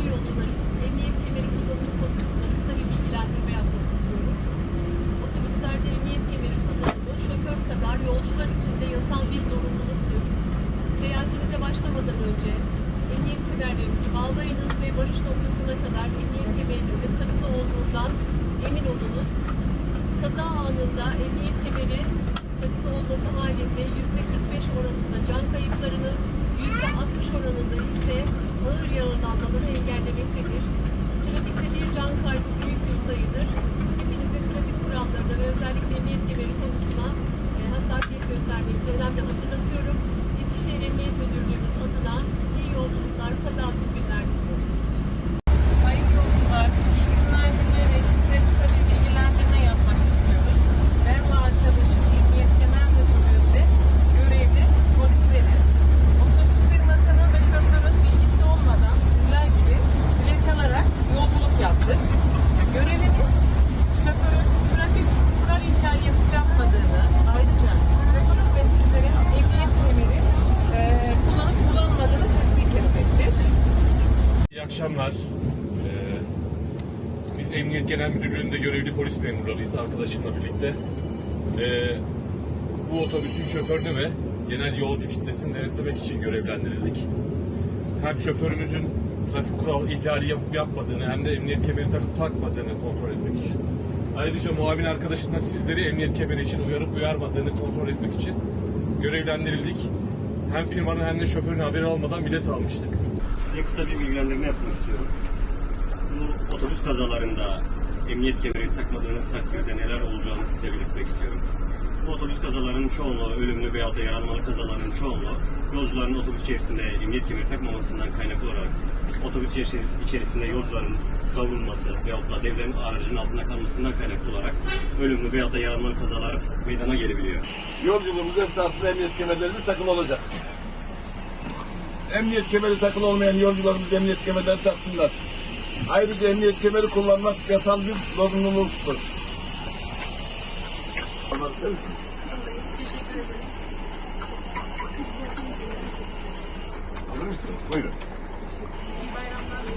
Değerli yolcularımız, emniyet kemeri kullanımı konusunda kısa bir bilgilendirme yapmak istiyorum. Otobüslerde emniyet kemeri kullanımı şoför kadar yolcular için de yasal bir zorunluluktur. Seyahatinize başlamadan önce emniyet kemerlerinizi bağlayınız ve varış noktasına kadar emniyet kemerinizin takılı olduğundan emin olunuz. Kaza anında emniyet kemeri takılı olması halinde %45 oranında can kayıplarını, %60 oranında ise ağır yaralanmaları engellemektedir. Trafikte bir can kaybı büyük bir sayıdır. Hepinize trafik kurallarına ve özellikle emniyet kemeri konusuna e, hassasiyet göstermenizi önemli hatırlatıyorum. Eskişehir Emniyet Müdürlüğümüz adına iyi yolculuklar, kazasız günler diliyorum. Sayın yolcular, iyi günler dileyerek size kısa bir bilgilendirme yapmak istiyoruz. Ben ve arkadaşım Emniyet Genel Müdürlüğü'nde görevli polisleriz. Otobüs firmasının ve şoförün bilgisi olmadan sizler gibi bilet alarak yolculuk yaptık. Görevimiz şoförün trafik kural ihlali yapıp yapmadığını, ayrıca şoförün ve sizlerin emniyet kemeri eee kullanıp kullanmadığını tespit etmektir. İyi akşamlar. Ee, biz Emniyet Genel Müdürlüğü'nde görevli polis memurlarıyız arkadaşımla birlikte. Ee, bu otobüsün şoförünü ve genel yolcu kitlesini denetlemek için görevlendirildik. Hem şoförümüzün trafik kural ihlali yapıp yapmadığını hem de emniyet kemeri takıp takmadığını kontrol etmek için. Ayrıca muavin arkadaşın da sizleri emniyet kemeri için uyarıp uyarmadığını kontrol etmek için görevlendirildik. Hem firmanın hem de şoförün haberi olmadan bilet almıştık. Size kısa bir bilgilendirme yapmak istiyorum. Bu otobüs kazalarında emniyet kemeri takmadığınız takdirde neler olacağını size belirtmek istiyorum. Bu otobüs kazalarının çoğunluğu ölümlü veya da yaralanmalı kazaların çoğunluğu yolcuların otobüs içerisinde emniyet kemeri takmamasından kaynaklı olarak otobüs içerisi- içerisinde yolcuların savrulması veyahut da devlerin aracın altında kalmasından kaynaklı olarak ölümlü veya da yaralanmalı kazalar meydana gelebiliyor. Yolculuğumuz esnasında emniyet kemerlerimiz takılı olacak. Emniyet kemeri takılı olmayan yolcularımız emniyet kemerlerini taksınlar. Ayrıca emniyet kemeri kullanmak yasal bir zorunluluktur. Anlatır mısınız? Alır mısınız? Buyurun.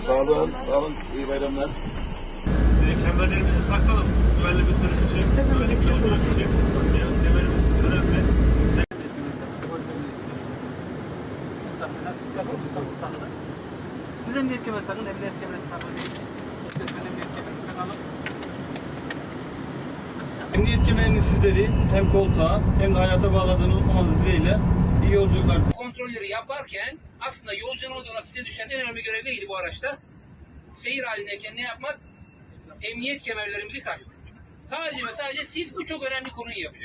Sağ olun, sağ olun. İyi bayramlar. E, kemerlerimizi takalım. Güvenli bir sürüş için, güvenli bir yolculuk için. Yani kemerimiz önemli. Siz takın, siz takın, siz takın, takın. Siz emniyet kemerinizi takın, emniyet kemerinizi takın. Lütfen emniyet kemerinizi takalım. Emniyet kemerini sizleri hem koltuğa hem de hayata bağladığını unutmamanız dileğiyle iyi yolculuklar kontrolleri yaparken aslında yolcuların olarak size düşen en önemli görev neydi bu araçta? Seyir halindeyken ne yapmak? Emniyet kemerlerimizi takmak. Sadece ve sadece siz bu çok önemli konuyu yapacaksınız.